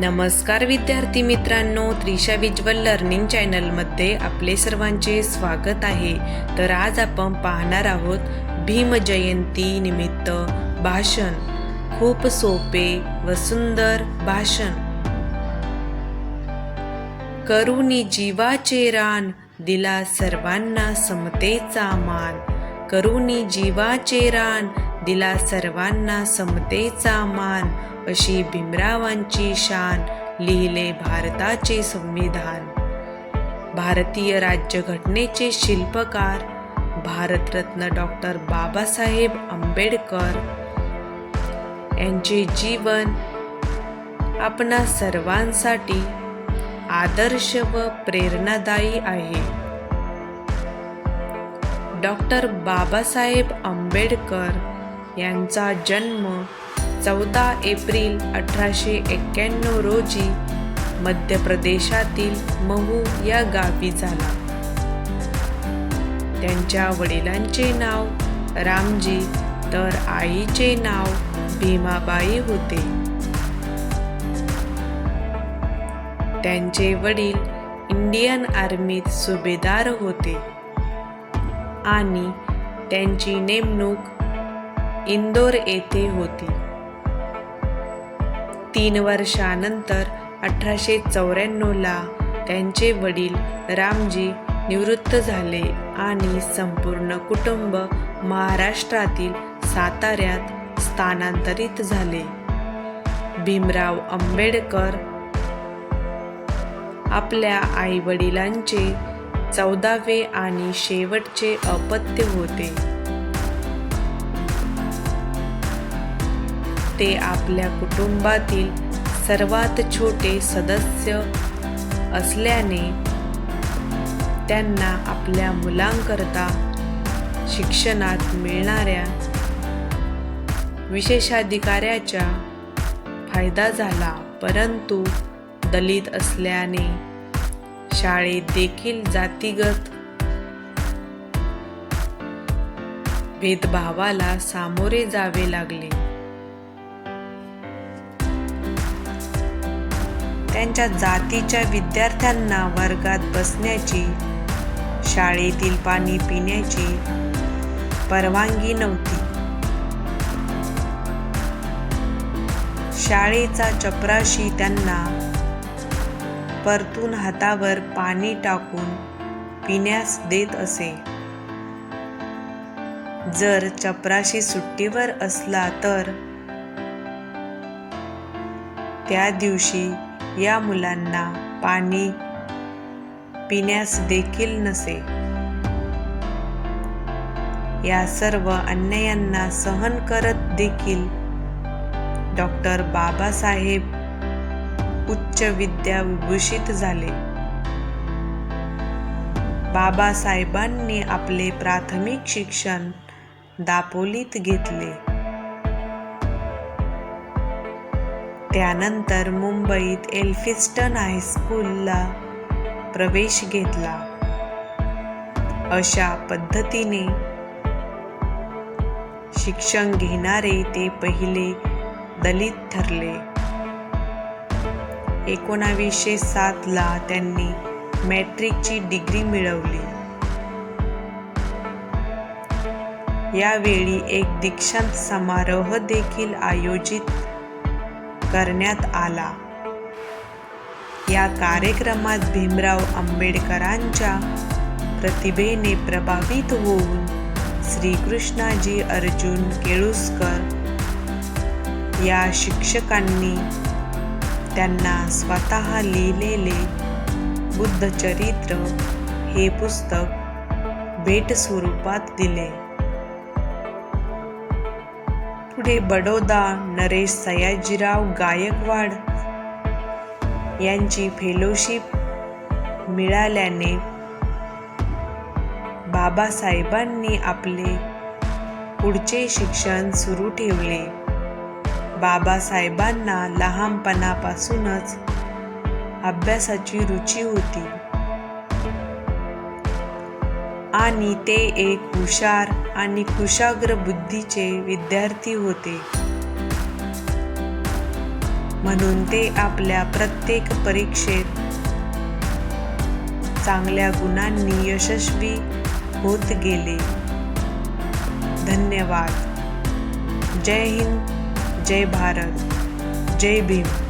नमस्कार विद्यार्थी मित्रांनो त्रिशा विज्वल लर्निंग चॅनलमध्ये आपले सर्वांचे स्वागत आहे. तर आज आपण पाहणार आहोत भीम जयंती निमित्त भाषण. खूप सोपे व सुंदर भाषण. करुणी जीवाचे रान दिला सर्वांना समतेचा मान. करुणी जीवाचे रान दिला सर्वांना समतेचा मान. अशी भीमरावांची शान लिहिले भारताचे संविधान. भारतीय राज्यघटनेचे शिल्पकार भारतरत्न डॉक्टर बाबासाहेब आंबेडकर यांचे जीवन आपणा सर्वांसाठी आदर्श व प्रेरणादायी आहे. डॉक्टर बाबासाहेब आंबेडकर यांचा जन्म चौदा एप्रिल अठराशे एक्क्याण्णव रोजी मध्य प्रदेशातील महू या गावी झाला. त्यांच्या वडिलांचे नाव रामजी तर आईचे नाव भीमाबाई होते. त्यांचे वडील इंडियन आर्मीत सुभेदार होते आणि त्यांची नेमणूक इंदोर येथे होती. तीन वर्षानंतर अठराशे चौऱ्याण्णवला त्यांचे वडील रामजी निवृत्त झाले आणि संपूर्ण कुटुंब महाराष्ट्रातील साताऱ्यात स्थानांतरित झाले. भीमराव आंबेडकर आपल्या आईवडिलांचे चौदावे आणि शेवटचे अपत्य होते. ते आपल्या कुटुंबातील सर्वात छोटे सदस्य असल्याने त्यांना आपल्या मुलांकरता शिक्षणात मिळणाऱ्या विशेषाधिकाऱ्याचा फायदा झाला. परंतु दलित असल्याने शाळेत देखील जातीगत भेदभावाला सामोरे जावे लागले. त्यांच्या जातीच्या विद्यार्थ्यांना वर्गात बसण्याची शाळेतील पाणी पिण्याची परवानगी नव्हती. शाळेचा चपराशी त्यांना परतून हातावर पाणी टाकून पिण्यास देत असे. जर चपराशी सुट्टीवर असला तर त्या दिवशी या मुलांना पाणी पिण्यास देखील नसे. या सर्व अन्यायांना सहन करत देखील डॉक्टर बाबासाहेब उच्च विद्या विभूषित झाले. बाबासाहेबांनी आपले प्राथमिक शिक्षण दापोलीत घेतले. त्यानंतर मुंबईत एल्फिस्टन हायस्कूलला प्रवेश घेतला. अशा पद्धतीने शिक्षण घेणारे ते पहिले दलित ठरले. एकोणावीसशे सातला त्यांनी मॅट्रिकची डिग्री मिळवली. यावेळी एक दीक्षांत समारोह देखील आयोजित करण्यात आला. या कार्यक्रमात भीमराव आंबेडकरांच्या प्रतिभेने प्रभावित होऊन श्रीकृष्णाजी अर्जुन केळुसकर या शिक्षकांनी त्यांना स्वतः लिहिलेले बुद्धचरित्र हे पुस्तक भेट स्वरूपात दिले. पुढे बडोदा नरेश सयाजीराव गायकवाड यांची फेलोशिप मिळाल्याने बाबासाहेबांनी आपले पुढचे शिक्षण सुरू ठेवले. बाबासाहेबांना लहानपणापासूनच अभ्यासाची रुची होती. आणि ते एक हुशार आणि कुशाग्र बुद्धीचे विद्यार्थी होते. म्हणून ते आपल्या प्रत्येक परीक्षेत चांगल्या गुणांनी यशस्वी होत गेले. धन्यवाद. जय हिंद जय भारत जय भीम.